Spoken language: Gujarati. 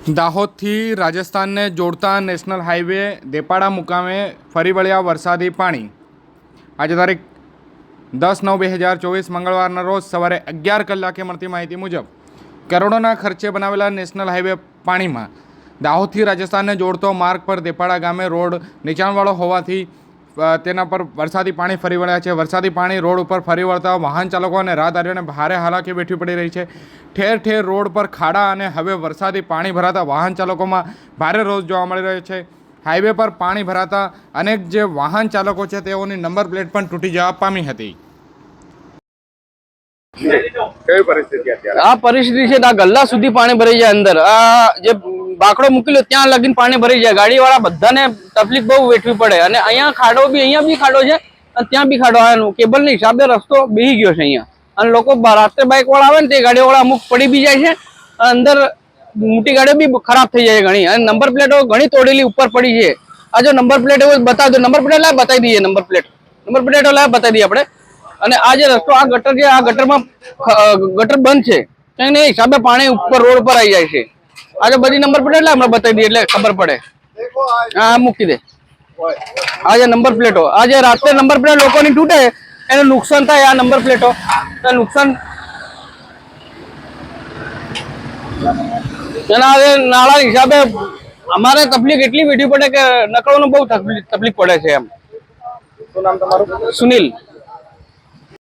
દાહોદથી રાજસ્થાનને જોડતા નેશનલ હાઈવે દેપાડા મુકામે ફરી વળ્યા વરસાદી પાણી. આજે તારીખ દસ નવ બે હજાર ચોવીસ મંગળવારના રોજ સવારે અગિયાર કલાકે મળતી માહિતી મુજબ કરોડોના ખર્ચે બનાવેલા નેશનલ હાઈવે પાણીમાં દાહોદથી રાજસ્થાનને જોડતો માર્ગ પર દેપાડા ગામે રોડ નીચાણવાળો હોવાથી તેના પર વરસાદી પાણી ફરી વળ્યા છે. વરસાદી પાણી રોડ ઉપર ફરી વળતા વાહન ચાલકો અને રાહદારીઓને ભારે હાલાકી વેઠવી પડી રહી છે. ઠેર ઠેર રોડ પર ખાડા અને હવે વરસાદી પાણી ભરાતા વાહન ચાલકોમાં ભારે રોષ જોવા મળી રહ્યો છે. હાઈવે પર પાણી ભરાતા અનેક જે વાહન ચાલકો છે તેઓની નંબર પ્લેટ પણ તૂટી જવા પામી હતી. આ પરિસ્થિતિ છે આ ગલ્લા સુધી પાણી ભરાઈ જાય અંદર. આ જે બાકડો મૂકેલો ત્યાં લગીને પાણી ભરી જાય. ગાડી વાળા બધાને તકલીફ બહુ વેઠવી પડે. અને અહીંયા ખાડો બી, અહીંયા બી ખાડો છે, અને ત્યાં બી ખાડો આવે. કેબલની હિસાબે રસ્તો બેહી ગયો છે અહીંયા. અને લોકો રાત્રે બાઇક વાળા આવે ને તે ગાડીવાળા અમુક પડી બી જાય છે અંદર મોટી ગાડીઓ બી ખરાબ થઈ જાય ઘણી. અને નંબર પ્લેટો ઘણી તોડેલી ઉપર પડી છે. આ જો નંબર પ્લેટ એવું બતાવજો. નંબર પ્લેટ લાય બતાવી દઈએ નંબર પ્લેટ. નંબર પ્લેટો લાય બતાવી દઈએ આપણે. અને આ જે રસ્તો, આ ગટર છે, આ ગટરમાં ગટર બંધ છે. એને હિસાબે પાણી ઉપર, રોડ પર આવી જાય છે. આજે બધી નંબર પ્લેટ એટલે હમણાં બતાવી દઈએ એટલે ખબર પડે. હા મૂકી દે. આ જે નંબર પ્લેટો આ જે રાત્રે નંબર પ્લેટ લોકોની તૂટે એનું નુકસાન થાય આ નંબર પ્લેટો નુકસાન એના હવે નાળા હિસાબે અમારે તકલીફ એટલી વેઠવી પડે કે નકળવાનું બહુ તકલીફ પડે છે એમ. શું નામ તમારું? સુનિલ.